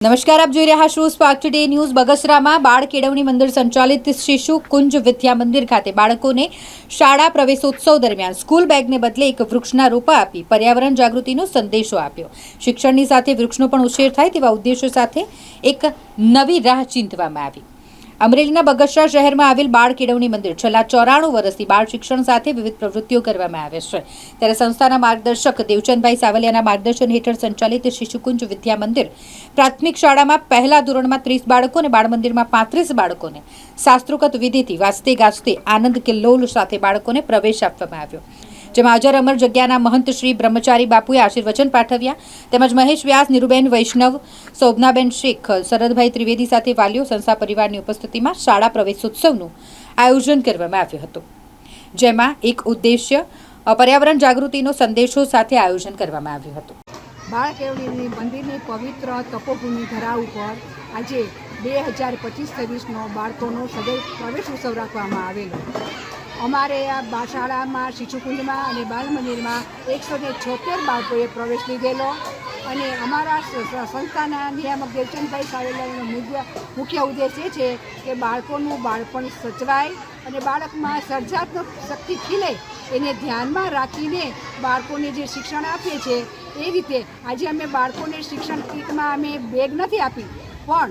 નમસ્કાર, આપ જોઈ રહ્યા છો સ્પાર્ક ટુડે ન્યૂઝ બગસરામાં બાળ કેળવણી મંદિર સંચાલિત શિશુ કુંજ વિદ્યા મંદિર ખાતે બાળકોને શાળા પ્રવેશોત્સવ દરમિયાન સ્કૂલ બેગને બદલે એક વૃક્ષના રોપા આપી પર્યાવરણ જાગૃતિનો સંદેશો આપ્યો. શિક્ષણની સાથે વૃક્ષનો પણ ઉછેર થાય તેવા ઉદ્દેશો સાથે એક નવી રાહ ચિંતવામાં આવી. અમરેલીના બગસરા શહેરમાં આવેલ બાળ કેળવણી મંદિર છેલ્લા ચોરાણું વર્ષથી બાળ શિક્ષણ સાથે વિવિધ પ્રવૃત્તિઓ કરવામાં આવે છે. ત્યારે સંસ્થાના માર્ગદર્શક દેવચંદભાઈ સાવલિયાના માર્ગદર્શન હેઠળ સંચાલિત શિશુકુંજ વિદ્યા મંદિર પ્રાથમિક શાળામાં પહેલા ધોરણમાં ત્રીસ બાળકો અને બાળ મંદિરમાં પાંત્રીસ બાળકોને, શાસ્ત્રોકત વિધિથી વાસતે ગાજતે આનંદ કિલ્લોલ સાથે બાળકોને પ્રવેશ આપવામાં આવ્યો. જેમાં અજર અમર જગ્યાના મહંત શ્રી બ્રહ્મચારી બાપુએ આશીર્વચન પાઠવ્યા. તેમજ મહેશ વ્યાસ, નિરુબેન વૈષ્ણવ, શોભનાબેન શેખ, શરદભાઈ ત્રિવેદી સાથે વાલીઓ, સંસ્થા પરિવારની ઉપસ્થિતિમાં શાળા પ્રવેશોત્સવનું આયોજન કરવામાં આવ્યું હતું. જેમાં એક ઉદ્દેશ્ય, પર્યાવરણ જાગૃતિનો સંદેશો સાથે આયોજન કરવામાં આવ્યું હતું. બાળ કેળવણી મંદિરની પવિત્ર તપોભૂમિ ધરા ઉપર આજે બે હજાર પચીસ છવ્વીસનો બાળકોનો સદૈવ પ્રવેશ ઉત્સવ રાખવામાં આવેલો. અમારે આ બા શાળામાં શિશુકુંજમાં અને બાલ મંદિરમાં એકસો ને છોતેર બાળકોએ પ્રવેશ લીધેલો અને અમારા સંસ્થાના નિયામક દેવચંદભાઈ સાવેલાનો મુખ્ય મુખ્ય ઉદ્દેશ એ છે કે બાળકોનું બાળપણ સચવાય અને બાળકમાં સર્જાત્મક શક્તિ ખીલે. એને ધ્યાનમાં રાખીને બાળકોને જે શિક્ષણ આપીએ છીએ એ રીતે આજે અમે બાળકોને શિક્ષણ કીટમાં અમે બેગ નથી આપી, પણ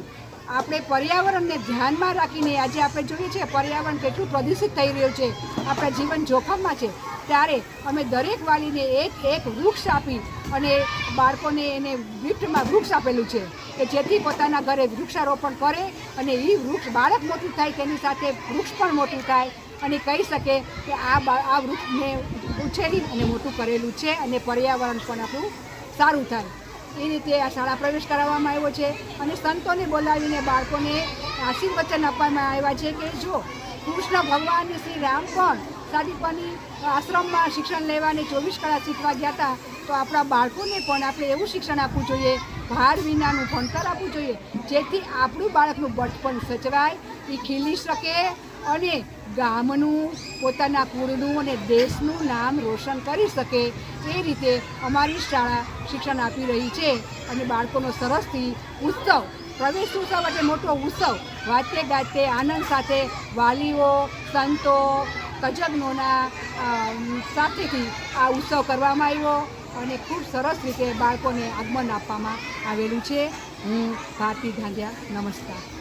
આપણે પર્યાવરણને ધ્યાનમાં રાખીને આજે આપણે જોઈએ છીએ પર્યાવરણ કેટલું પ્રદૂષિત થઈ રહ્યું છે, આપણા જીવન જોખમમાં છે. ત્યારે અમે દરેક વાલીને એક એક વૃક્ષ આપી અને બાળકોને એને ગિફ્ટમાં વૃક્ષ આપેલું છે કે જેથી પોતાના ઘરે વૃક્ષારોપણ કરે અને એ વૃક્ષ બાળક મોટું થાય તેની સાથે વૃક્ષ પણ મોટું થાય. અને કહી શકે કે આ આ વૃક્ષને ઉછેરી અને મોટું કરેલું છે અને પર્યાવરણ પણ આપણું સારું થાય. એ રીતે આ શાળા પ્રવેશ કરાવવામાં આવ્યો છે અને સંતોને બોલાવીને બાળકોને આશીર્વચન આપવામાં આવ્યા છે કે જો કૃષ્ણ ભગવાન શ્રી રામ પણ સાદીપાની આશ્રમમાં શિક્ષણ લેવાને ચોવીસ કળા શીખવા ગયા હતા, તો આપણા બાળકોને પણ આપણે એવું શિક્ષણ આપવું જોઈએ, ભાર વિનાનું ભણતર આપવું જોઈએ, જેથી આપણું બાળકનું બચપણ સચવાય, એ ખીલી શકે અને ગામનું, પોતાના કુળનું અને દેશનું નામ રોશન કરી શકે એ રીતે અમારી શાળા શિક્ષણ આપી રહી છે અને બાળકોનો સરસથી ઉત્સવ, પ્રવેશ ઉત્સવ એટલે મોટો ઉત્સવ, વાતે ગાતે આનંદ સાથે વાલીઓ, સંતો, તજજ્ઞોના સાથેથી આ ઉત્સવ કરવામાં આવ્યો અને ખૂબ સરસ રીતે બાળકોને આગમન આપવામાં આવેલું છે. હું ભારતી ધાંધિયા, નમસ્કાર.